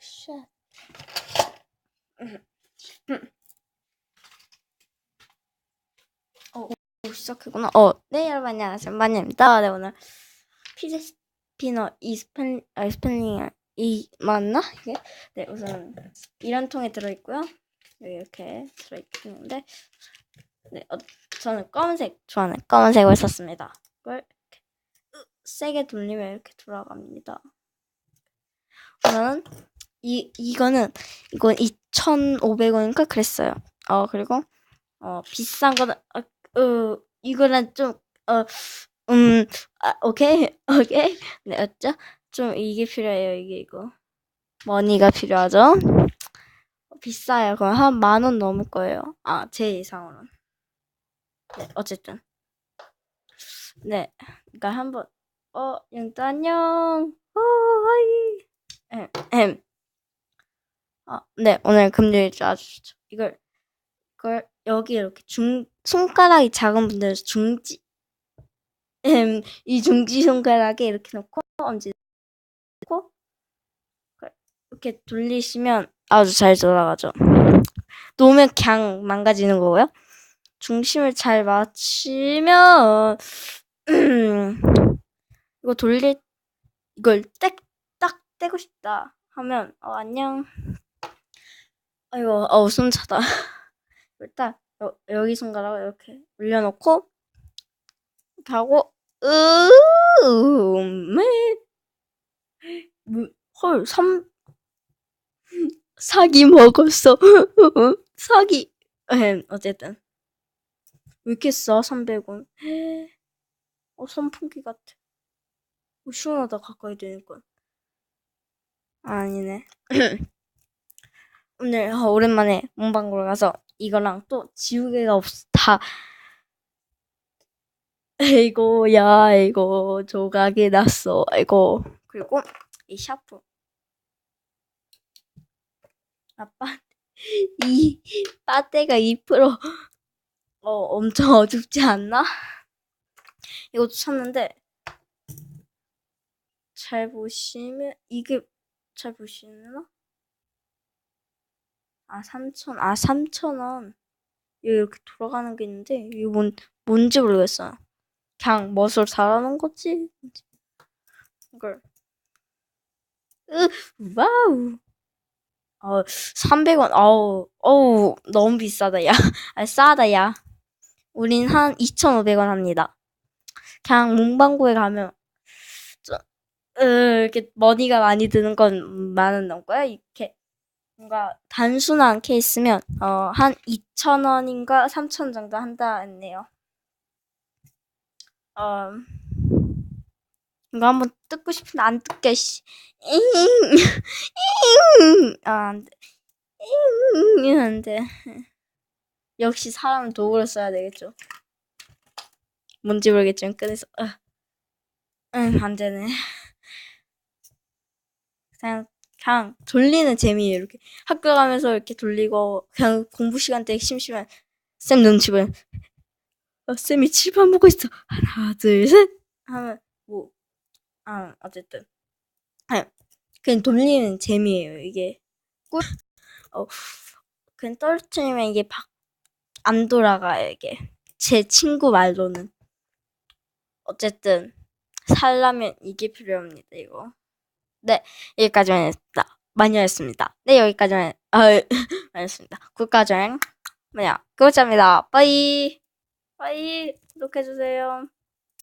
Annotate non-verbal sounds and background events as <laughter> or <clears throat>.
샷. 어, 오, 시작했구나. 어, 네, 여러분 안녕하세요. 마니입니다. 네, 오늘 피자 스피너 이 스펠, 아, 스펠링, 이, 맞나? 이게? 네, 우선 이런 통에 들어있고요. 여기 이렇게 들어있는데, 네, 어, 저는 검은색 좋아하는 검은색을 썼습니다. 이걸 이렇게 으, 세게 돌리면 이렇게 돌아갑니다. 우선은 이, 이거는, 이건 2,500원인가 그랬어요. 어, 그리고, 어, 비싼 거는, 어, 어, 이거는 좀, 어, 음, 아, 오케이, <laughs> 오케이. 네, 맞죠? 좀 이게 필요해요, 이게 이거. 머니가 필요하죠? 비싸요. 그럼 한 만 원 넘을 거예요. 아, 제 예상으로는. 네, 어쨌든. 네, 그러니까 한번, 어, 영도 안녕. 어, 하이. em, 엠. 아, 네, 오늘 금요일 아주 좋죠. 이걸, 이걸 여기 이렇게 중, 손가락이 작은 분들은 중지, 음, 이 중지 손가락에 이렇게 놓고 엄지 놓고 이렇게 돌리시면 아주 잘 돌아가죠. 놓으면 그냥 망가지는 거고요. 중심을 잘 맞추면 <clears throat> 이거 돌릴 이걸 딱, 딱 떼고 싶다 하면 어, 안녕. 아이고, 어, 손 차다. <laughs> 일단 여, 여기 손가락을 이렇게 올려놓고 하고 음에 헐, 삼 사기 먹었어. <laughs> 사기. 에 어쨌든 왜 이렇게 싸? 300원. 어, 선풍기 같아. 어, 시원하다 가까이 되니까. 아니네. <clears throat> 오늘 어, 오랜만에 문방구를 가서 이거랑 또 지우개가 없다. 이거 야 이거 조각이 났어. 이거 그리고 이 샤프. 아빠 <laughs> 이 빠떼가 2% 어, 엄청 어둡지 않나? 이것도 샀는데 잘 보시면 이게 잘 보시나? 아 3천 아 3천원 여기 이렇게 돌아가는 게 있는데 이게 뭔 뭔지 모르겠어요. 그냥 멋을 달아놓은 거지. 이걸 으 와우 어 300원 어우 어우 너무 비싸다 야 <laughs> 아, 싸다 야 우린 한 2,500원 합니다. 그냥 문방구에 가면 좀, 으, 이렇게 머니가 많이 드는 건 만원 넘고요. 이렇게 뭔가 단순한 케이스면 어, 한 2,000원인가 3,000원 정도 한다 했네요. 어, 이거 한번 뜯고 싶은데 안 뜯겨 씨. 아, 안 돼. 안 돼. 역시 사람은 도구를 써야 되겠죠. 뭔지 모르겠지만 꺼내서 어. 응, 안 되네. 그냥 그냥 돌리는 재미예요. 이렇게 학교 가면서 이렇게 돌리고 그냥 공부 시간 때 심심한 쌤 눈치 보면 어, 쌤이 칠판 보고 있어. 하나, 둘, 셋 하면 뭐 아, 어쨌든 아, 그냥 돌리는 재미예요. 이게 꿀 어, 그냥 떨어뜨리면 이게 박 안 돌아가요. 이게 제 친구 말로는 어쨌든 살려면 이게 필요합니다. 이거. 네, 여기까지만 했다. 많이 했습니다. 네, 여기까지만, 아, <laughs> 많이 했습니다. 국가여행, 뭐냐, 구독자입니다. 빠이! 빠이! 구독해주세요.